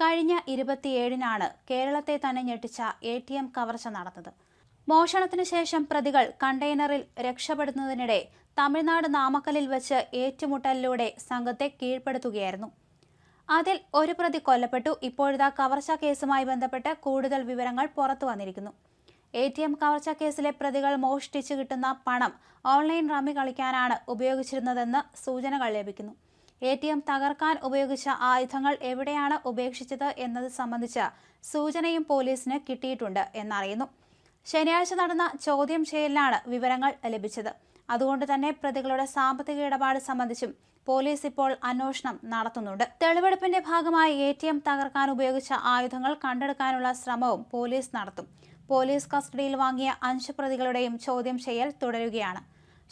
കഴിഞ്ഞ ഇരുപത്തിയേഴിനാണ് കേരളത്തെ തന്നെ ഞെട്ടിച്ച എ ടി എം കവർച്ച നടന്നത്. മോഷണത്തിന് ശേഷം പ്രതികൾ കണ്ടെയ്നറിൽ രക്ഷപ്പെടുന്നതിനിടെ തമിഴ്നാട് നാമക്കലിൽ വെച്ച് ഏറ്റുമുട്ടലിലൂടെ സംഘത്തെ കീഴ്പ്പെടുത്തുകയായിരുന്നു. അതിൽ ഒരു പ്രതി കൊല്ലപ്പെട്ടു. ഇപ്പോഴിതാ കവർച്ച കേസുമായി ബന്ധപ്പെട്ട് കൂടുതൽ വിവരങ്ങൾ പുറത്തു വന്നിരിക്കുന്നു. എ ടി എം കവർച്ച കേസിലെ പ്രതികൾ മോഷ്ടിച്ചു കിട്ടുന്ന പണം ഓൺലൈൻ റമ്മി കളിക്കാനാണ് ഉപയോഗിച്ചിരുന്നതെന്ന് സൂചനകൾ ലഭിക്കുന്നു. എ ടി എം തകർക്കാൻ ഉപയോഗിച്ച ആയുധങ്ങൾ എവിടെയാണ് ഉപേക്ഷിച്ചത് എന്നത് സംബന്ധിച്ച സൂചനയും പോലീസിന് കിട്ടിയിട്ടുണ്ട് എന്നറിയുന്നു. ശനിയാഴ്ച നടന്ന ചോദ്യം ചെയ്യലിലാണ് വിവരങ്ങൾ ലഭിച്ചത്. അതുകൊണ്ട് തന്നെ പ്രതികളുടെ സാമ്പത്തിക ഇടപാട് സംബന്ധിച്ചും പോലീസ് ഇപ്പോൾ അന്വേഷണം നടത്തുന്നുണ്ട്. തെളിവെടുപ്പിന്റെ ഭാഗമായി എ ടി എം തകർക്കാൻ ഉപയോഗിച്ച ആയുധങ്ങൾ കണ്ടെടുക്കാനുള്ള ശ്രമവും പോലീസ് നടത്തും. പോലീസ് കസ്റ്റഡിയിൽ വാങ്ങിയ അഞ്ച് പ്രതികളുടെയും ചോദ്യം ചെയ്യൽ തുടരുകയാണ്.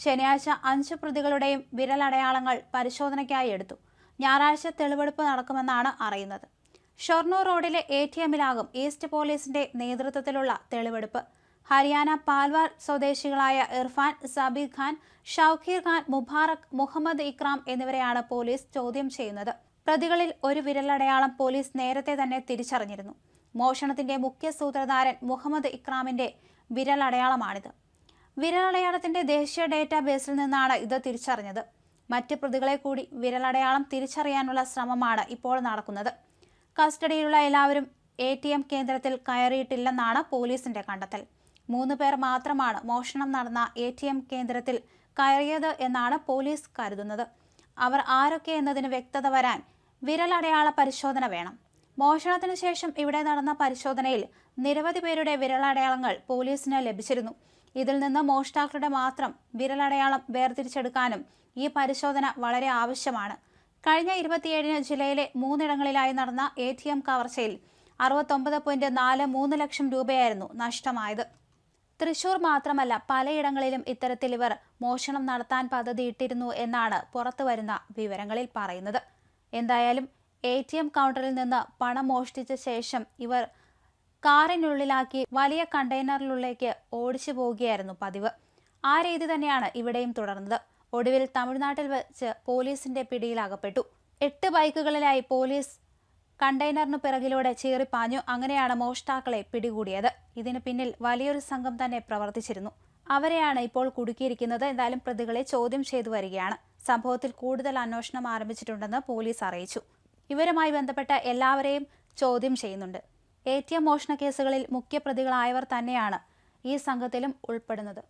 ശനിയാഴ്ച അഞ്ച് പ്രതികളുടെയും വിരലടയാളങ്ങൾ പരിശോധനയ്ക്കായി എടുത്തു. ഞായറാഴ്ച തെളിവെടുപ്പ് നടക്കുമെന്നാണ് അറിയുന്നത്. ഷൊർണൂർ റോഡിലെ എ ടി എമ്മിലാകും ഈസ്റ്റ് പോലീസിന്റെ നേതൃത്വത്തിലുള്ള തെളിവെടുപ്പ്. ഹരിയാന പാൽവാർ സ്വദേശികളായ ഇർഫാൻ സബീർ ഖാൻ ഷൌഖീർ ഖാൻ മുബാറക് മുഹമ്മദ് ഇക്രാം എന്നിവരെയാണ് പോലീസ് ചോദ്യം ചെയ്യുന്നത്. പ്രതികളിൽ ഒരു വിരലടയാളം പോലീസ് നേരത്തെ തന്നെ തിരിച്ചറിഞ്ഞിരുന്നു. മോഷണത്തിന്റെ മുഖ്യ സൂത്രധാരൻ മുഹമ്മദ് ഇക്രാമിന്റെ വിരലടയാളമാണിത്. വിരലടയാളത്തിന്റെ ദേശീയ ഡേറ്റാബേസിൽ നിന്നാണ് ഇത് തിരിച്ചറിഞ്ഞത്. മറ്റ് പ്രതികളെ കൂടി വിരലടയാളം തിരിച്ചറിയാനുള്ള ശ്രമമാണ് ഇപ്പോൾ നടക്കുന്നത്. കസ്റ്റഡിയിലുള്ള എല്ലാവരും എ ടി എം കേന്ദ്രത്തിൽ കയറിയിട്ടില്ലെന്നാണ് പോലീസിന്റെ കണ്ടെത്തൽ. മൂന്ന് പേർ മാത്രമാണ് മോഷണം നടന്ന എ ടി എം കേന്ദ്രത്തിൽ കയറിയത് എന്നാണ് പോലീസ് കരുതുന്നത്. അവർ ആരൊക്കെ എന്നതിന് വ്യക്തത വരാൻ വിരലടയാള പരിശോധന വേണം. മോഷണത്തിന് ശേഷം ഇവിടെ നടന്ന പരിശോധനയിൽ നിരവധി പേരുടെ വിരലടയാളങ്ങൾ പോലീസിന് ലഭിച്ചിരുന്നു. ഇതിൽ നിന്ന് മോഷ്ടാക്കളുടെ മാത്രം വിരലടയാളം വേർതിരിച്ചെടുക്കാനും ഈ പരിശോധന വളരെ ആവശ്യമാണ്. കഴിഞ്ഞ ഇരുപത്തിയേഴിന് ജില്ലയിലെ മൂന്നിടങ്ങളിലായി നടന്ന എ ടി എം കവർച്ചയിൽ അറുപത്തൊമ്പത് പോയിന്റ് നാല് മൂന്ന് ലക്ഷം രൂപയായിരുന്നു നഷ്ടമായത്. തൃശൂർ മാത്രമല്ല പലയിടങ്ങളിലും ഇത്തരത്തിൽ ഇവർ മോഷണം നടത്താൻ പദ്ധതിയിട്ടിരുന്നു എന്നാണ് പുറത്തുവരുന്ന വിവരങ്ങളിൽ പറയുന്നത്. എന്തായാലും എ കൗണ്ടറിൽ നിന്ന് പണം മോഷ്ടിച്ച ശേഷം ഇവർ കാറിനുള്ളിലാക്കി വലിയ കണ്ടെയ്നറിലുള്ളിലേക്ക് ഓടിച്ചു പോവുകയായിരുന്നു പതിവ്. ആ രീതി തന്നെയാണ് ഇവിടെയും തുടർന്നത്. ഒടുവിൽ തമിഴ്നാട്ടിൽ വെച്ച് പോലീസിന്റെ പിടിയിലകപ്പെട്ടു എട്ട് ബൈക്കുകളിലായി പോലീസ് കണ്ടെയ്നറിനു പിറകിലൂടെ ചീറിപ്പാഞ്ഞു. അങ്ങനെയാണ് മോഷ്ടാക്കളെ പിടികൂടിയത്. ഇതിന് പിന്നിൽ വലിയൊരു സംഘം തന്നെ പ്രവർത്തിച്ചിരുന്നു. അവരെയാണ് ഇപ്പോൾ കുടുക്കിയിരിക്കുന്നത്. എന്തായാലും പ്രതികളെ ചോദ്യം ചെയ്തു വരികയാണ്. സംഭവത്തിൽ കൂടുതൽ അന്വേഷണം ആരംഭിച്ചിട്ടുണ്ടെന്ന് പോലീസ് അറിയിച്ചു. ഇവരുമായി ബന്ധപ്പെട്ട എല്ലാവരെയും ചോദ്യം ചെയ്യുന്നുണ്ട്. എ ടി എം മോഷണ കേസുകളിൽ മുഖ്യപ്രതികളായവർ തന്നെയാണ് ഈ സംഘത്തിലും ഉൾപ്പെടുന്നത്.